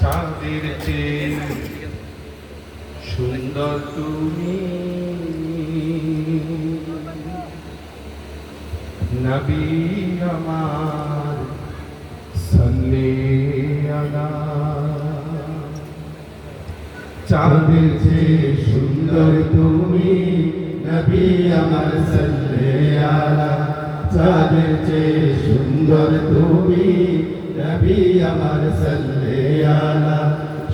চাঁদের চেয়ে সুন্দর তুমি। নবী আমার আলা। চাঁদের চেয়ে সুন্দর তুমি। নবী আমার সল্লে আলা। চাঁদের চেয়ে সুন্দর তুমি। নবী আমার সল্লে আলা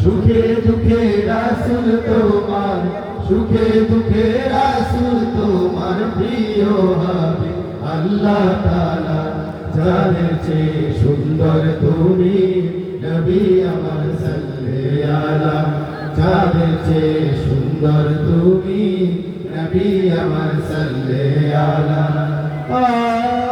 সুখে দুঃখে রাসুল তোমার, সুখে দুঃখে রাসুল তোমার প্রিয় আল্লাহ তাআলা যাদের চেয়ে সুন্দর তুমি। নবী আমার সল্লে আলা যাদের চেয়ে সুন্দর তুমি। নবী আমার সল্লে আলা তোমার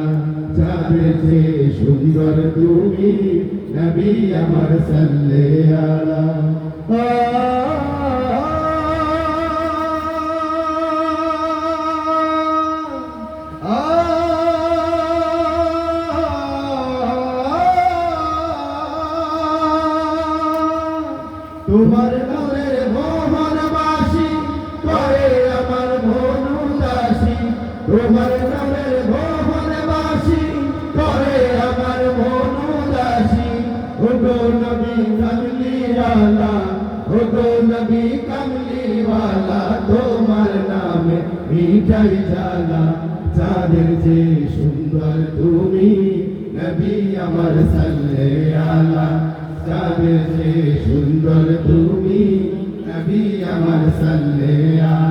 যাদের যে সুন্দর তুমি নবী আমার সাল্লে আলা তোমার নূরের মোহন বাসি করে আমার মন উদাসী তোমার নূরের মোহন কামলিওয়ালা ও গো নবী কামলিওয়ালা তোমার নামে মিঠাই জালা যাদের যে সুন্দর তুমি নবী আমার সাল্লে আলা যাদের যে সুন্দর তুমি নবী আমার সাল্লে আলা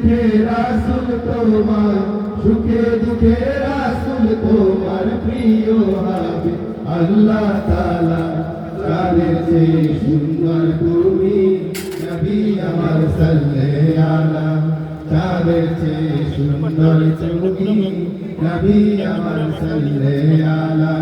দুঃখে রাসুল, তোমার সুখে দুঃখে রাসুল, তোমার প্রিয় হবে আল্লাহ তাআলা যাদের চেয়ে সুন্দর তুমি, নবী আমার সাল্লে আলা যাদের চেয়ে সুন্দর তুমি, নবী আমার সাল্লে আলা